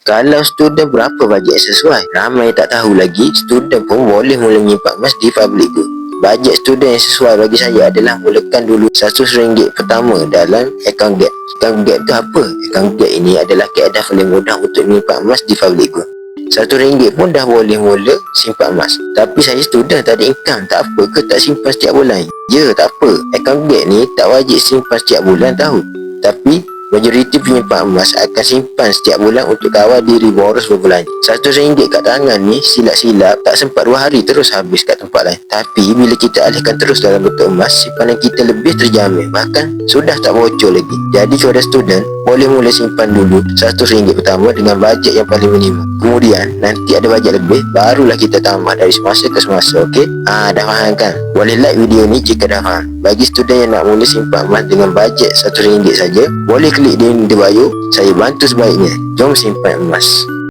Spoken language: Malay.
Kalau student berapa bajet sesuai? Ramai tak tahu lagi, student pun boleh mula menyimpan emas di public good. Bajet student yang sesuai bagi saya adalah mulakan dulu RM100 pertama dalam account gap. Account gap tu apa? Account gap ini adalah keadaan paling mudah untuk menyimpan emas di public good. RM1 pun dah boleh mula simpan emas. Tapi saya student tak ada income, tak apa ke tak simpan setiap bulan? Ya, tak apa. Account gap ni tak wajib simpan setiap bulan tahu. Tapi Majoriti penyimpan emas akan simpan setiap bulan untuk kawal diri boros berbelanja. Satu ringgit kat tangan ni silap-silap tak sempat dua hari terus habis kat tempat lain. Tapi bila kita alihkan terus dalam bentuk emas, simpanan kita lebih terjamin. Bahkan sudah tak bocor lagi. Jadi kepada student, boleh mula simpan dulu satu ringgit pertama dengan bajet yang paling minimum. Kemudian nanti ada bajet lebih, barulah kita tambah dari semasa ke semasa. Okey? Ah, dah faham kan? Boleh like video ni jika dah faham. Bagi student yang nak mula simpan emas dengan bajet satu ringgit saja, boleh klik link di bio. Saya bantu sebaiknya. Jom simpan emas.